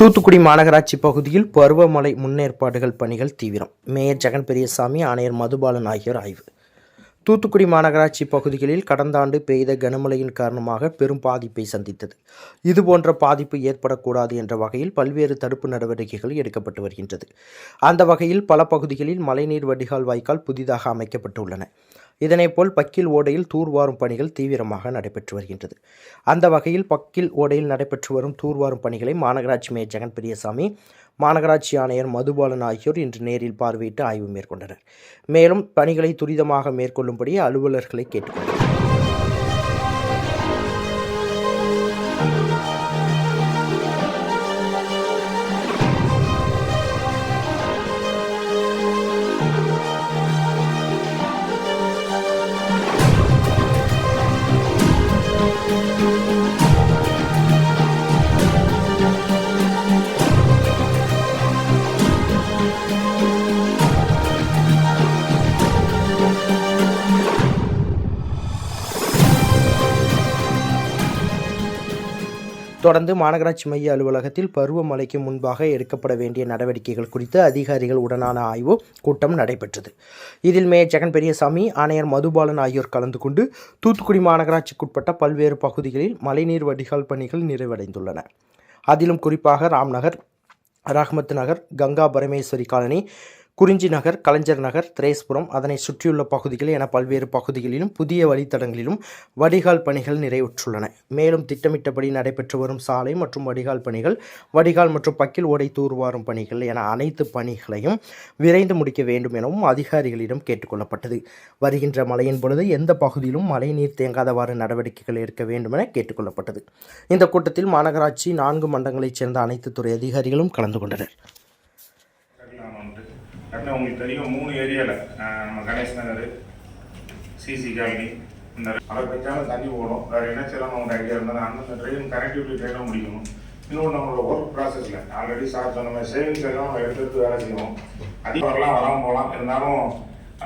தூத்துக்குடி மாநகராட்சி பகுதியில் பருவமழை முன்னேற்பாடுகள் பணிகள் தீவிரம். மேயர் ஜெகன் பெரியசாமி ஆணையர் மதுபாலன் ஆகியோர் ஆய்வு. தூத்துக்குடி மாநகராட்சி பகுதிகளில் கடந்த ஆண்டு பெய்த கனமழையின் காரணமாக பெரும் பாதிப்பை சந்தித்தது. இதுபோன்ற பாதிப்பு ஏற்படக்கூடாது என்ற வகையில் பல்வேறு தடுப்பு நடவடிக்கைகள் எடுக்கப்பட்டு வருகின்றது. அந்த வகையில் பல பகுதிகளில் மழைநீர் வடிகால் வாய்க்கால் புதிதாக அமைக்கப்பட்டுள்ளன. இதனைப்போல் பக்கில் ஓடையில் தூர்வாரும் பணிகள் தீவிரமாக நடைபெற்று வருகின்றது. அந்த வகையில் பக்கில் ஓடையில் நடைபெற்று வரும் தூர்வாரும் பணிகளை மாநகராட்சி மேயர் ஜெகன் பெரியசாமி மாநகராட்சி ஆணையர் மதுபாலன் ஆகியோர் இன்று நேரில் பார்வையிட்டு ஆய்வு மேற்கொண்டனர். மேலும் பணிகளை துரிதமாக மேற்கொள்ளும்படி அலுவலர்களை கேட்டுக்கொண்டனர். தொடர்ந்து மாநகராட்சி மைய அலுவலகத்தில் பருவமழைக்கு முன்பாக எடுக்கப்பட வேண்டிய நடவடிக்கைகள் குறித்து அதிகாரிகள் உடனான ஆய்வு கூட்டம் நடைபெற்றது. இதில் மேயர் ஜெகன் பெரியசாமி ஆணையர் மதுபாலன் ஆகியோர் கலந்து கொண்டு தூத்துக்குடி மாநகராட்சிக்குட்பட்ட பல்வேறு பகுதிகளில் மழைநீர் வடிகால் பணிகள் நிறைவடைந்துள்ளன. அதிலும் குறிப்பாக ராம்நகர் ரஹ்மத் நகர் கங்கா பரமேஸ்வரி காலனி குறிஞ்சி நகர் கலைஞர் நகர் திரேஸ்புரம் அதனை சுற்றியுள்ள பகுதிகள் என பல்வேறு பகுதிகளிலும் புதிய வழித்தடங்களிலும் வடிகால் பணிகள் நிறைவுற்றுள்ளன. மேலும் திட்டமிட்டபடி நடைபெற்று வரும் சாலை மற்றும் வடிகால் பணிகள் வடிகால் மற்றும் பக்கில் ஓடை தூர்வாரும் பணிகள் என அனைத்து பணிகளையும் விரைந்து முடிக்க வேண்டும் எனவும் அதிகாரிகளிடம் கேட்டுக்கொள்ளப்பட்டது வருகின்ற மழையின் பொழுது எந்த பகுதியிலும் மழைநீர் தேங்காதவாறு நடவடிக்கைகள் எடுக்க வேண்டும் என கேட்டுக்கொள்ளப்பட்டது இந்த கூட்டத்தில் மாநகராட்சி நான்கு மண்டங்களைச் சேர்ந்த அனைத்து துறை அதிகாரிகளும் கலந்து கொண்டனர். அப்படின்னா உங்களுக்கு தெரியும். மூணு ஏரியாவில் நம்ம கணேஷ் நகர் சிசி காலனி இந்த மழை பெஞ்சாலும் தண்ணி ஓடும். வேறு என்ன செய்யலாம் அவங்க ஐடியா இருந்தாலும் அந்தந்த ட்ரெயின் கனெக்டிவிட்டி ட்ரெயினாக முடிக்கணும். இன்னொன்று நம்மளோட ஒர்க் ப்ராசஸில் ஆல்ரெடி சார் சொன்ன மாதிரி சேவிங்ஸ் எல்லாம் நம்ம எடுத்து எடுத்து வேலை செய்வோம். அதிகம்லாம் வராமல் போகலாம். இருந்தாலும்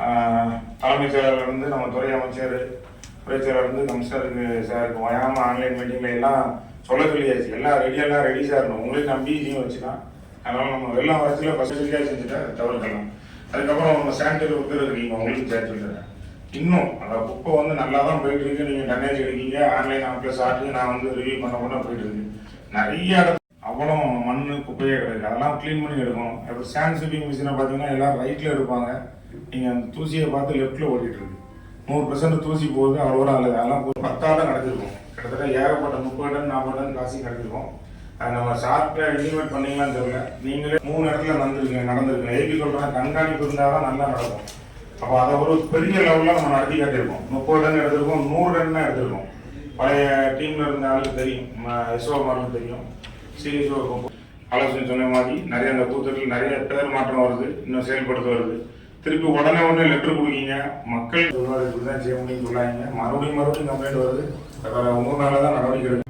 ஆஹ், தலைமைச் இருந்து நம்ம துறை அமைச்சர் துறை செயலர் கமிஷனருக்கு சாருக்கு ஓயாமல் ஆன்லைன் மீட்டிங்கில் எல்லாம் சொல்ல சொல்லியாச்சு. எல்லாம் ரெடியெல்லாம் ரெடி சார் உங்களையும் நம்பி நீயும் வச்சுக்கலாம். அதனால் நம்ம வெள்ளம் வரச்சுல ஃபெசிலிட்டியாக செஞ்சுட்டா தவிர்க்கலாம் அதுக்கப்புறம் நம்ம சானிட்டரி ஒர்க்கர் இருக்கீங்க உங்களுக்கு சேர்த்து சொல்லிடுறேன் இன்னும் அந்த குப்பை வந்து நல்லா தான் போயிட்டு இருக்கு. நீங்கள் டேமேஜ் எடுக்கீங்க ஆன்லைன் ஆப்ல ஆட்டு நான் வந்து ரிவ்யூ பண்ண பண்ண போயிட்டு இருக்கு. நிறைய இடத்துல அவ்வளோ மண் குப்பையே கிடையாது. அதெல்லாம் க்ளீன் பண்ணி எடுக்கணும். இப்போ சாண்ட் ஸ்வீப்பிங் மிஷினை பார்த்தீங்கன்னா எல்லாம் ரைட்டில் எடுப்பாங்க நீங்கள் அந்த தூசியை பார்த்து லெஃப்ட்டில் ஓடிட்டு இருக்கு. நூறு பெர்சன்ட் தூசி போகுது அவ்வளோ நல்லது அதெல்லாம் போய் பத்தாவது நடந்திருக்கும் கிட்டத்தட்ட ஏகப்பட்ட முப்பது டன் நாற்பது டன் காசி நடந்திருக்கும் நம்ம சாப்பிட்ட இன்டிமேட் பண்ணீங்களான்னு தெரியல. நீங்களே மூணு இடத்துல நடந்திருக்கீங்க நடந்திருக்கீங்க. எப்படி சொல்கிறேன் கண்காணிப்பு இருந்தால் தான் நல்லா நடக்கும். அப்போ அதை ஒரு பெரிய லெவலில் நம்ம நடத்தி காட்டியிருக்கோம். முப்பது ரன் எடுத்திருக்கோம் நூறு ரன் தான் எடுத்திருக்கோம். பழைய டீமில் இருந்த ஆளுக்கு தெரியும் எஸ்ஓ மாருக்கு தெரியும். சிஎஸ்ஓ ஆலோசனை சொன்ன மாதிரி நிறைய அந்த கூட்டத்தில் நிறைய பேர் மாற்றம் வருது இன்னும் செயல்படுத்த வருது. திருப்பி உடனே உடனே லெட்டர் கொடுக்கீங்க. மக்கள் சொல்லுவாரு இப்படி தான் செய்ய முடியும்னு சொல்லாங்க மறுபடியும் மறுபடியும் கம்ப்ளைண்ட் வருது. வேற மூணு நாளில் தான் நடவடிக்கை எடுக்கும்